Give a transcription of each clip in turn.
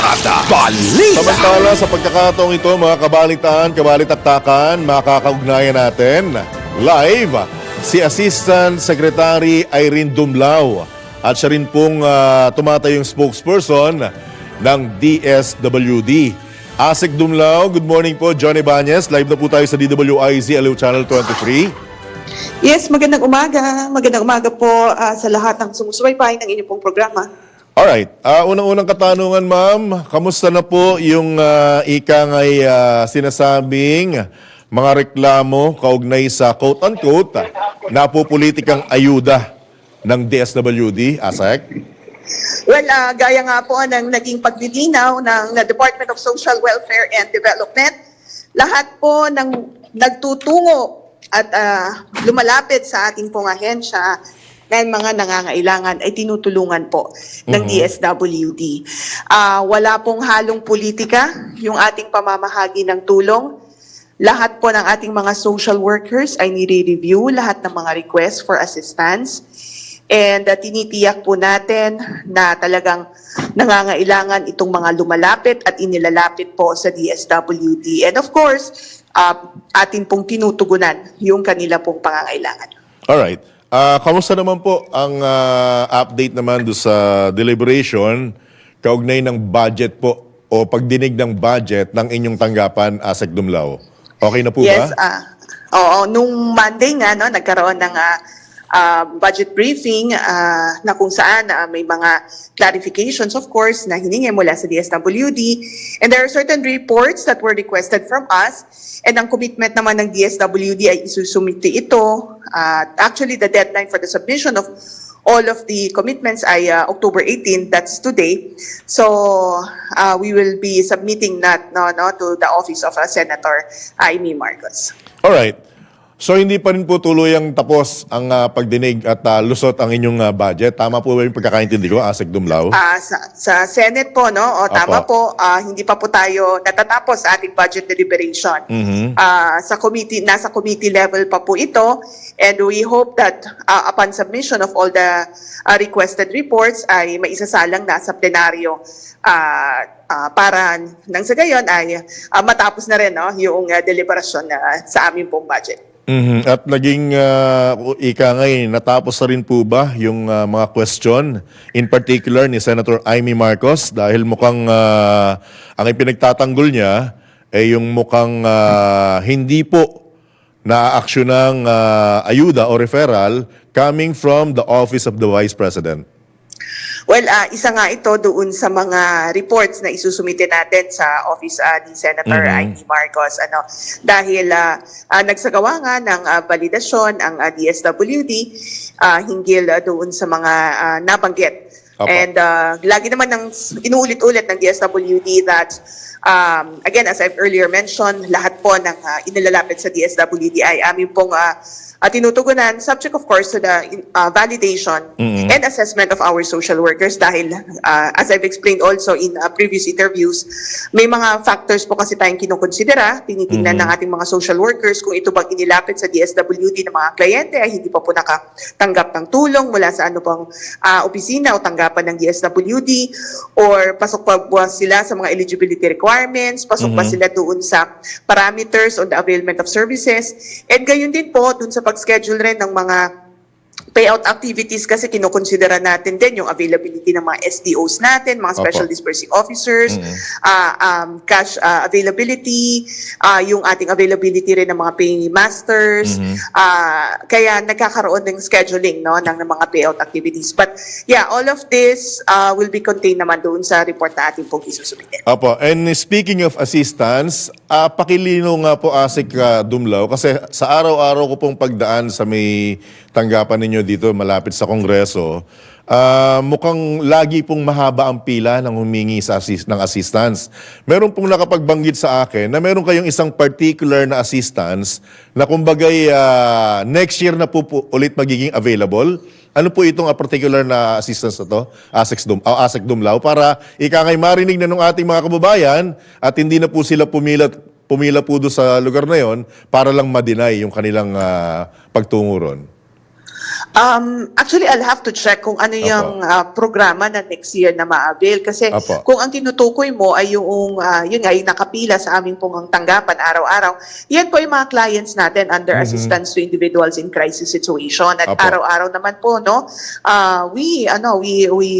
Kalsada Balita Samantala sa pagkakataong ito mga kabalitaan, kabalitaktakan, makakaugnayan natin live si Assistant Secretary Irene Dumlao at siya rin pong ah, tumatayong spokesperson ng DSWD. Asik Dumlao, good morning po. Johnny Banyes, live na po tayo sa DWIZ Aliw Channel 23. Yes, magandang umaga. Magandang umaga po ah, sa lahat ng sumusubaybay ng inyong pong programa. Alright, uh, unang-unang katanungan ma'am, kamusta na po yung uh, ika ngay ah, sinasabing mga reklamo kaugnay sa quote-unquote napupulitikang ayuda ng DSWD, ASEC? Well, ah, gaya nga po ng naging paglilinaw ng uh, Department of Social Welfare and Development, lahat po ng nagtutungo at ah, lumalapit sa ating pong ahensya ng mga nangangailangan ay tinutulungan po ng DSWD. Ah, wala pong halong politika yung ating pamamahagi ng tulong. Lahat po ng ating mga social workers ay nire-review lahat ng mga requests for assistance. And uh, tinitiyak po natin na talagang nangangailangan itong mga lumalapit at inilalapit po sa DSWD. And of course, uh, atin pong tinutugunan yung kanila pong pangangailangan. Alright, Ah, kamusta naman po ang ah, update naman do sa deliberation kaugnay ng budget po o pagdinig ng budget ng inyong tanggapan, ASEC Dumlao? Okay na po yes, ba? ah oo, nung Monday nga, no, nagkaroon ng ah, ah, budget briefing ah, na kung saan ah, may mga clarifications, of course, na hiningi mula sa DSWD. And there are certain reports that were requested from us. And ang commitment naman ng DSWD ay isusumite ito. Ah, actually, the deadline for the submission of all of the commitments ay ah, October 18, that's today. So ah, we will be submitting that no, no, to the office of ah, Senator Amy Marcos. Alright. So hindi pa rin po tuluyang tapos ang ah, pagdinig at ah, lusot ang inyong ah, budget. Tama po ba yung pagkakaintindi ko, Asek Dumlao? Ah, sa, sa Senate po, no? O tama Apo. po, ah, hindi pa po tayo natatapos sa ating budget deliberation. Mhm. Ah, sa committee, nasa committee level pa po ito. And we hope that ah, upon submission of all the ah, requested reports ay maisasalang na sa plenaryo ah, ah, para nang sa gayon ay ah, matapos na rin no, yung ah, deliberasyon na sa aming pong budget. Mhm. At naging ah, ika ngay, natapos na rin po ba yung ah, mga question in particular ni Senator Amy Marcos dahil mukhang ah, ang ipinagtatanggol niya ay yung mukhang ah, hindi po na-action ng ah, ayuda o referral coming from the Office of the Vice President. Well, ah, isa nga ito doon sa mga reports na isusumite natin sa office ah, ni Senator Mhm. Amy Marcos. Ano, dahil ah, ah, nagsagawa nga ng ah, validasyon ang ah, DSWD ah, hinggil ah, doon sa mga ah, nabanggit. Opo. And ah, lagi naman ng inuulit-ulit ng DSWD that um, again, as I've earlier mentioned, lahat po ng ah, inilalapit sa DSWD ay amin pong ah, ah, tinutugunan, subject of course to the ah, validation Mhm. and assessment of our social workers dahil uh, as I've explained also in uh, previous interviews, may mga factors po kasi tayong kinukonsidera, tinitingnan Mhm. ng ating mga social workers kung ito bang inilapit sa DSWD ng mga kliyente ay hindi pa po nakatanggap ng tulong mula sa ano pang uh, opisina o tanggapan ng DSWD or pasok pa ba sila sa mga eligibility requirements, pasok pa Mhm. sila doon sa parameters on the availment of services and gayon din po doon sa pag-schedule rin ng mga payout activities kasi kinukonsidera natin din yung availability ng mga SDOs natin, mga special Opo. dispersing officers, Mhm. ah, um, cash ah, availability, ah, yung ating availability rin ng mga paymasters. Mhm. ah, kaya nagkakaroon ng scheduling no, ng, ng mga payout activities. But yeah, all of this ah, will be contained naman doon sa report na ating pong isusubmit. Opo, and speaking of assistance, ah pakilino nga po Asik ah, Dumlao kasi sa araw-araw ko pong pagdaan sa may tanggapan ninyo dito malapit sa Kongreso, ah, mukhang lagi pong mahaba ang pila ng humingi sa assist, ng assistance. Meron pong nakapagbanggit sa akin na meron kayong isang particular na assistance na kumbagay ah, next year na po, po ulit magiging available. Ano po itong a particular na assistance na to, ASEC Dum, uh, ASEC Dumlao, para ikangay marinig na ng ating mga kababayan at hindi na po sila pumila, pumila po doon sa lugar na yon para lang ma-deny yung kanilang ah, pagtungo ron. Um, actually, I'll have to check kung ano yung ah, programa na next year na ma-avail. Kasi Apo. kung ang tinutukoy mo ay yung, ah, yun nga, yung nakapila sa aming pong tanggapan araw-araw, yan po yung mga clients natin under assistance to individuals in crisis situation. At araw-araw naman po, no, ah, we, ano, we, we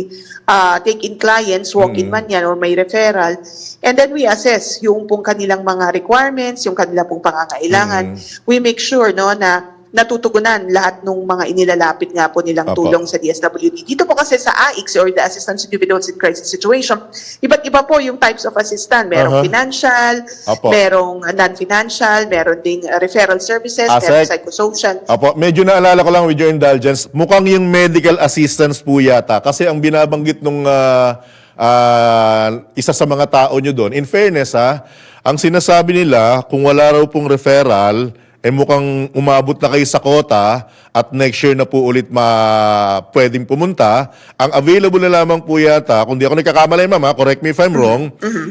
ah, take in clients, walk-in man yan or may referral, and then we assess yung pong kanilang mga requirements, yung kanilang pong pangangailangan. We make sure, no, na natutugunan lahat ng mga inilalapit nga po nilang Apo. tulong sa DSWD. Dito po kasi sa AIX or the Assistance to Individuals in Crisis Situation, iba't iba po yung types of assistance. Merong Aha. financial, Apo. merong uh, non-financial, meron ding uh, referral services, Asek. merong psychosocial. Apo, medyo naalala ko lang with your indulgence, mukhang yung medical assistance po yata kasi ang binabanggit nung ah, ah, isa sa mga tao nyo doon, in fairness ha, ang sinasabi nila, kung wala raw pong referral, eh mukhang umabot na kayo sa kota at next year na po ulit ma pwedeng pumunta. Ang available na lamang po yata, kung di ako nagkakamali ma'am, ha, correct me if I'm wrong,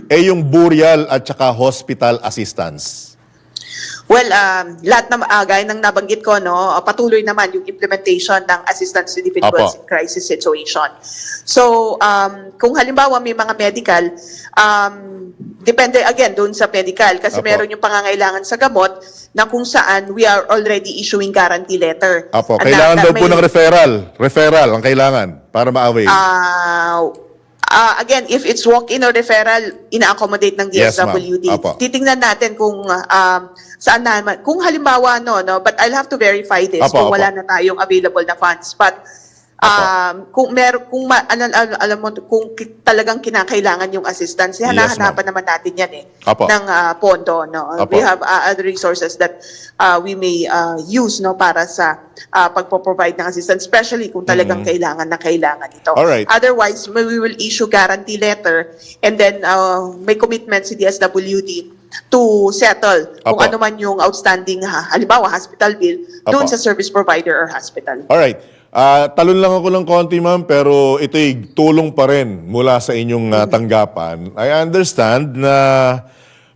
eh yung burial at saka hospital assistance. Well, um, lahat na uh, gaya ng nabanggit ko, no, uh, patuloy naman yung implementation ng assistance to individuals Apo. in crisis situation. So, um, kung halimbawa may mga medical, um, depende again doon sa medical kasi Apo. meron yung pangangailangan sa gamot na kung saan we are already issuing guarantee letter. Apo, Na- kailangan na daw po may- ng referral. Referral ang kailangan para ma-avail. Ah, ah, again, if it's walk-in or referral, ina-accommodate ng Yes. DSWD. Apo. Titingnan natin kung um, saan naman. Kung halimbawa, no, no, but I'll have to verify this Apo, kung apo. wala na tayong available na funds. But um, kung mer kung ma- ano, ano, alam mo kung ki- talagang kinakailangan yung assistance, Yes, hanahanapan naman natin yan eh Apo. ng ah, pondo no. Apo. We have uh, other resources that uh, we may uh, use no para sa uh, pagpo-provide ng assistance especially kung talagang kailangan na kailangan ito. Mm-hmm. Alright. Otherwise, we will issue guarantee letter and then uh, may commitment si DSWD to settle kung Apo. ano man yung outstanding ha, halimbawa hospital bill doon Apo. sa service provider or hospital. Alright. Ah, talon lang ako ng konti, ma'am, pero ito'y tulong pa rin mula sa inyong ah, tanggapan. I understand na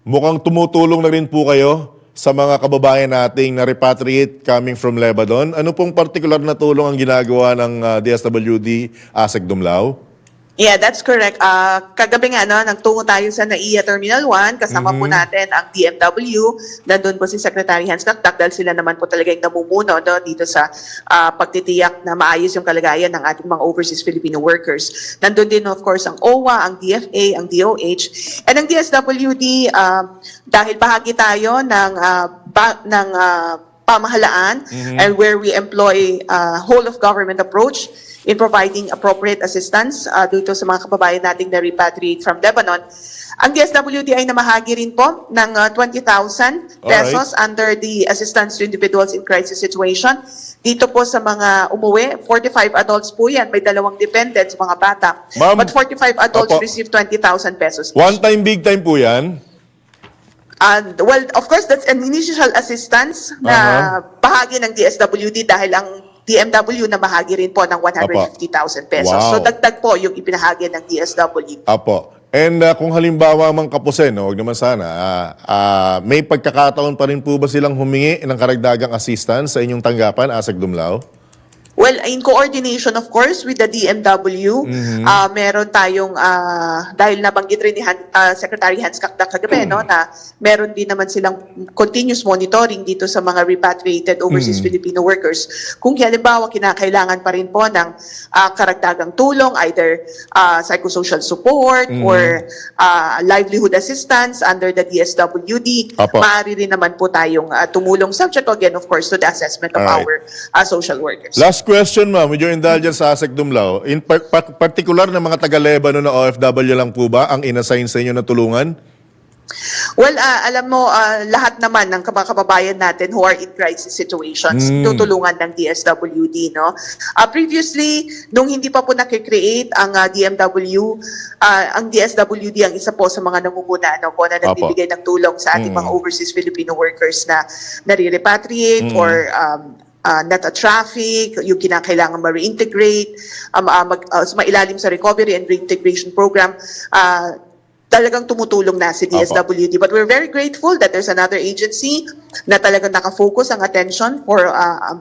mukhang tumutulong na rin po kayo sa mga kababayan nating na repatriate coming from Lebanon. Ano pong particular na tulong ang ginagawa ng ah, DSWD ASEC Dumlao? Yeah, that's correct. Uh, kagabi nga, no, nagtungo tayo sa NAIA Terminal 1. Kasama po natin ang DMW. Nandun po si Secretary Hans Kaktak dahil sila naman po talaga yung namumuno no, dito sa ah, pagtitiyak na maayos yung kalagayan ng ating mga overseas Filipino workers. Nandun din, of course, ang OWA, ang DFA, ang DOH. And ang DSWD, ah, dahil bahagi tayo ng, ah, ba- ng ah, pamahalaan and where we employ uh, whole of government approach in providing appropriate assistance uh, dito sa mga kababayan nating na repatriate from Lebanon. Ang DSWD ay namahagi rin po ng uh, 20,000 pesos under the Assistance to Individuals in Crisis Situation. Dito po sa mga umuwi, 45 adults po yan, may dalawang dependents, mga bata. Ma'am, But 45 adults opo. receive 20,000 pesos. One time, big time po yan. And well, of course, that's an initial assistance na bahagi ng DSWD dahil ang DMW na bahagi rin po ng 150,000 pesos. Wow. So dagdag po yung ipinahagi ng DSWD. Apo. And ah, kung halimbawa mang kapusin, no, huwag naman sana, ah, ah, may pagkakataon pa rin po ba silang humingi ng karagdagang assistance sa inyong tanggapan, ASEC Dumlao? Well, in coordination of course with the DMW, ah, meron tayong ah, dahil nabanggit rin ni Han- ah, Secretary Hans Kakdak kagabi no na meron din naman silang continuous monitoring dito sa mga repatriated overseas Filipino workers. Kung halimbawa kinakailangan pa rin po ng ah, karagdagang tulong either ah, psychosocial support or ah, livelihood assistance under the DSWD, Apo. maaari rin naman po tayong ah, tumulong subject again of course to the assessment of Alright. our ah, social workers. Last question, ma'am, with your indulgence sa ASEC Dumlao. In par- par- particular na mga taga-Lebanon na OFW lang po ba ang inassign sa inyo na tulungan? Well, ah, alam mo, ah, lahat naman ng mga kababayan natin who are in crisis situations, Mm. tutulungan ng DSWD, no? Ah, previously, nung hindi pa po nakikreate ang ah, DMW, ah, ang DSWD ang isa po sa mga nangunguna, no, po, na nagbibigay ng tulong sa ating mga overseas Filipino workers na nare-repatriate or um, uh, not a traffic, yung kinakailangan ma-reintegrate, um, uh, mag, uh, mailalim sa recovery and reintegration program, uh, talagang tumutulong na si DSWD. But we're very grateful that there's another agency na talagang nakafocus ang attention for uh,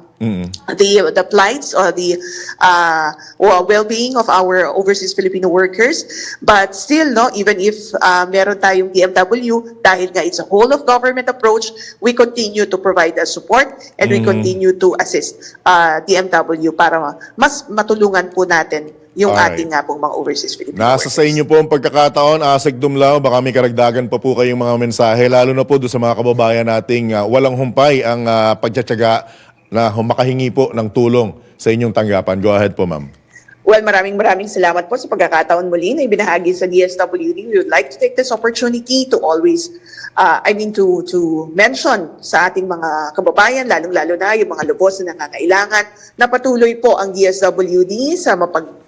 the the plights or the uh, well-being of our overseas Filipino workers. But still, no, even if uh, meron tayong DMW, dahil nga it's a whole of government approach, we continue to provide the support and we continue to assist uh, DMW para mas matulungan po natin yung Alright. ating nga pong mga overseas Filipino Nasa workers. sa inyo po ang pagkakataon, Asik Dumlao, baka may karagdagan pa po kayong mga mensahe, lalo na po doon sa mga kababayan nating ah, walang humpay ang uh, pagtsatsaga na makahingi po ng tulong sa inyong tanggapan. Go ahead po, ma'am. Well, maraming maraming salamat po sa pagkakataon muli na ibinahagi sa DSWD. We would like to take this opportunity to always, uh, I mean to to mention sa ating mga kababayan, lalong-lalo na yung mga lubos na nangangailangan, na patuloy po ang DSWD sa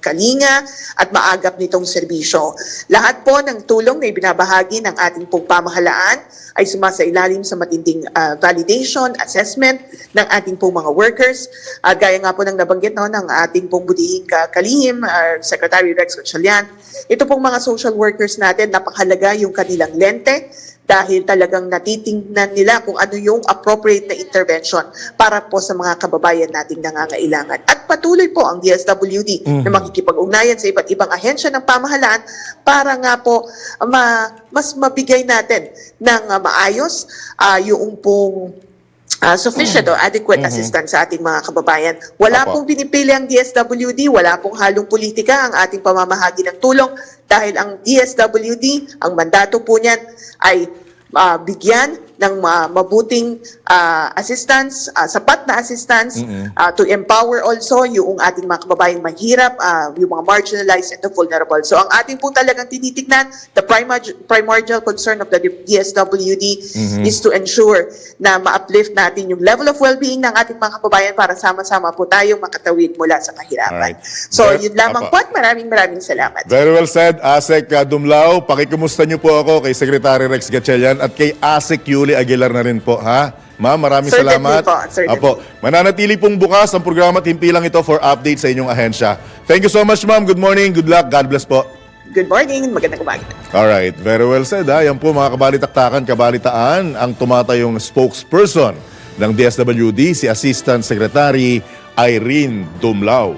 mapagkalinga at maagap nitong serbisyo. Lahat po ng tulong na ibinabahagi ng ating pong pamahalaan ay sumasailalim sa matinding uh, validation, assessment ng ating pong mga workers. At gaya nga po ng nabanggit no, ng ating pong budihing ka- kalihim, uh, Secretary Rex Gatchalian, ito pong mga social workers natin, napakahalaga yung kanilang lente dahil talagang natitingnan nila kung ano yung appropriate na intervention para po sa mga kababayan nating nangangailangan. At patuloy po ang DSWD na makikipag-ugnayan sa iba't ibang ahensya ng pamahalaan para nga po ma, mas mabigay natin ng uh, maayos uh, yung pong uh, sufficient or adequate assistance sa ating mga kababayan. Wala Opo. pong pinipili ang DSWD, wala pong halong politika ang ating pamamahagi ng tulong dahil ang DSWD, ang mandato po niyan ay uh, bigyan ng uh, mabuting uh, assistance, uh, sapat na assistance uh, to empower also yung ating mga kababayang mahirap, uh, yung mga marginalized and the vulnerable. So ang ating po talagang tinitignan, the primar- primordial concern of the DSWD is to ensure na ma-uplift natin yung level of well-being ng ating mga kababayan para sama-sama po tayong makatawid mula sa kahirapan. Alright. So Ver- yun lamang Apa. po at maraming maraming salamat. Very well said, Asik uh, Dumlao. Pakikumusta niyo po ako kay Secretary Rex Gatchalian at kay Asik Yuli Aguilar na rin po, ha? Ma'am, maraming Certainly salamat. po, certainly. Apo, mananatili pong bukas ang programa at himpilang ito for update sa inyong ahensya. Thank you so much, ma'am. Good morning, good luck, God bless po. Good morning, magandang umaga. Alright, very well said ha. Yan po mga kabalitaktakan, kabalitaan ang tumatayong spokesperson ng DSWD, si Assistant Secretary Irene Dumlao.